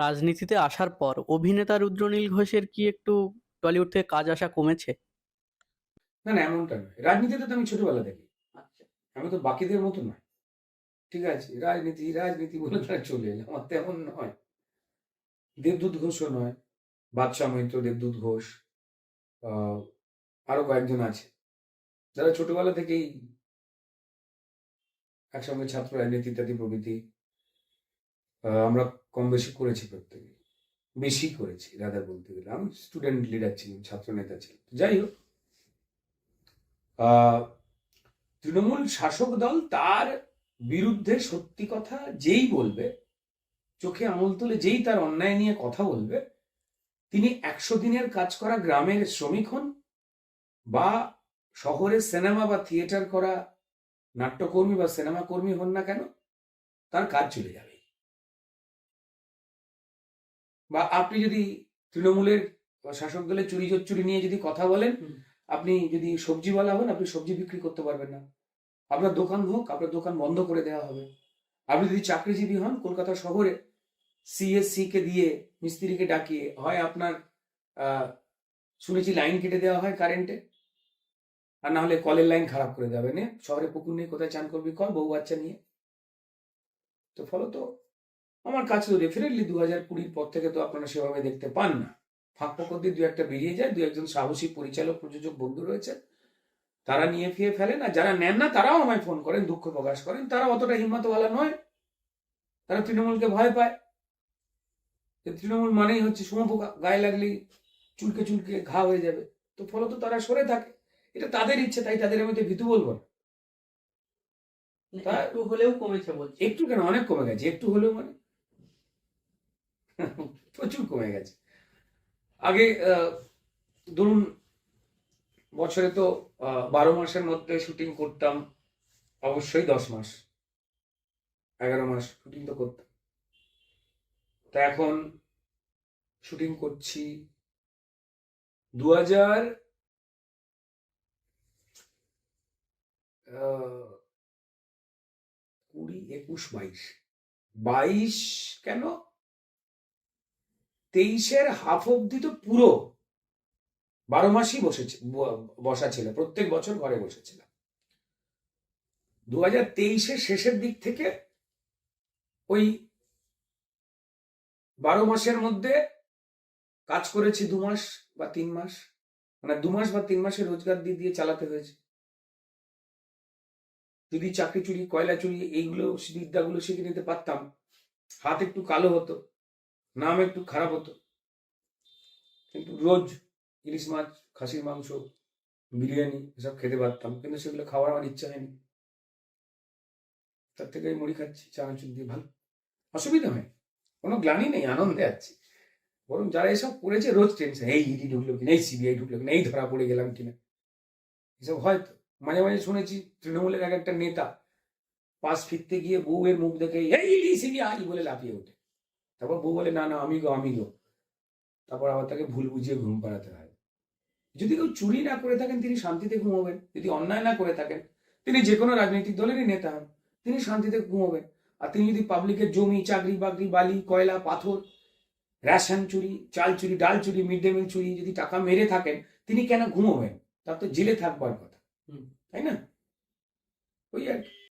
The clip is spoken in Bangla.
রাজনীতিতে আসার পর অভিনেতা রুদ্রনীল ঘোষের কি একটু টলিউড থেকে কাজ আসা কমেছে? না না, এমনটা নয়। রাজনীতিতে তো আমি ছোটবেলা দেখি আচ্ছা আমি তো বাকিদের মতো নয়। ঠিক আছে, রাজনীতি রাজনীতি বলে তারা চলে এলো। আমার তেমন নয়। দেবদূত ঘোষও নয়। বাদশাহ মৈত্র, দেবদূত ঘোষ আরও কয়েকজন আছে। যারা ছোটবেলা থেকেই একসঙ্গে ছাত্র রাজনীতি, ইত্যাদি প্রভৃতি আমরা কম বেশি করেছি প্রত্যেকে। বেশি করেছি, রাধা বলতে গেলে আমি স্টুডেন্ট লিডার ছিলাম ছাত্র নেতা ছিলাম যাই হোক তৃণমূল শাসক দল তার বিরুদ্ধে সত্যি কথা যেই বলবে, চোখে আঙুল তুলে যেই তার অন্যায় নিয়ে কথা বলবে, তিনি একশো দিনের কাজ করা গ্রামের শ্রমিক হন বা শহরের সিনেমা বা থিয়েটার করা নাট্যকর্মী বা সিনেমা কর্মী হন না কেন, তার কাজ চলে যাবে। বা আপনি যদি তৃণমূলের শাসক দলের চুরি চুরি নিয়ে যদি কথা বলেন আপনি যদি সবজিওয়ালা হন আপনি সবজি বিক্রি করতে পারবেন না। আপনার দোকান হোক আপনার দোকান বন্ধ করে দেওয়া হবে। আপনি যদি চাকরিজীবী হন কলকাতা শহরে সিএসসি কে দিয়ে মিস্ত্রিকে ডাকিয়ে হয় আপনার শুনেছি লাইন কেটে দেওয়া হয় কারেন্টে। আর না হলে কলের লাইন খারাপ করে দেবে নে শহরে পুকুর নিয়ে কোথায় চান করবি? কর বউ বাচ্চা নিয়ে। তো ফলত আমার কাছে তো ডেফিনেটলি দু হাজার কুড়ির পর থেকে তো আপনারা সেভাবে দেখতে পান না। ফাঁক ফোকর দিয়ে দু একটা বেরিয়ে যায় দু একজন সাহসী পরিচালক প্রযোজক বন্ধু রয়েছে। তারা নিয়ে ফিয়ে ফেলেন আর যারা নেন না তারাও আমায় ফোন করেন দুঃখ প্রকাশ করেন। তারা অতটা হিম্মতওয়ালা নয়। তারা তৃণমূলকে ভয় পায়। তৃণমূল মানেই হচ্ছে শুঁয়োপোকা গায়ে লাগলেই চুলকে চুলকে ঘা হয়ে যাবে। তো ফলত তারা সরে থাকে। এটা তাদের ইচ্ছে তাই তাদের আমি তো ভীতু বলব না। তা- একটু হলেও কমেছে বলছি। একটু কেন? অনেক কমে গেছে। একটু হলেও মানে প্রচুর কমে গেছে। আগে ধরুন, বছরে তো বারো মাসের মধ্যে শুটিং করতাম, অবশ্যই দশ মাস, এগারো মাস শুটিং তো করতাম। তা এখন শুটিং করছি দু হাজার কুড়ি, একুশ, বাইশ। বাইশ কেন? তেইশের হাফ অব্দি তো পুরো বারো মাসই বসেছে বসা ছিল, প্রত্যেক বছর ঘরে বসেছিলাম। দু হাজার তেইশের শেষের দিক থেকে ওই বারো মাসের মধ্যে কাজ করেছি দু মাস বা তিন মাস মানে দু মাস বা তিন মাসের রোজগার দিয়ে দিয়ে চালাতে হয়েছে। যদি চাকরি চুরি, কয়লা চুরি, এইগুলো, বিদ্যাগুলো শিখে নিতে পারতাম, হাত একটু কালো হতো। নাম একটু খারাপ হতো। কিন্তু রোজ ইলিশ মাছ, খাসির মাংস, বিরিয়ানি এসব খেতে পারতাম, কিন্তু সেগুলো খাওয়ার আমার ইচ্ছা হয়নি। তার থেকে মুড়ি খাচ্ছি চানাচুর দিয়ে ভালো। অসুবিধা হয়। কোনো গ্লানি নেই, আনন্দে আছি। বরং যারা এসব করেছে রোজ টেনশন এই ইডি ঢুকলো কিনা, এই সিবিআই ঢুকলো কিনা, এই ধরা পড়ে গেলাম কিনা। এসব হয়তো মাঝে মাঝে শুনেছি তৃণমূলের এক একটা নেতা পাশ ফিরতে গিয়ে বউয়ের মুখ দেখে, এই ইডি, সিবিআই বলে লাফিয়ে ওঠে। তারপর বউ বলে না না আমি গো আমি গো। তারপর আবার তাকে ভুল বুঝিয়ে ঘুম পাড়াতে হয়। যদি কেউ চুরি না করে থাকেন তিনি শান্তিতে ঘুমোবেন। যদি অন্যায় না করে থাকেন তিনি যে কোনো রাজনৈতিক দলেরই নেতা হন তিনি শান্তিতে ঘুমোবেন। আর তিনি যদি পাবলিকের জমি চাকরি বাকরি বালি কয়লা পাথর রেশন চুরি চাল চুরি ডাল চুরি মিড ডে মিল চুরি যদি টাকা মেরে থাকেন তিনি কেন ঘুমোবেন? তার তো জেলে থাকবার কথা। হুম। তাই না? ওই আর কি।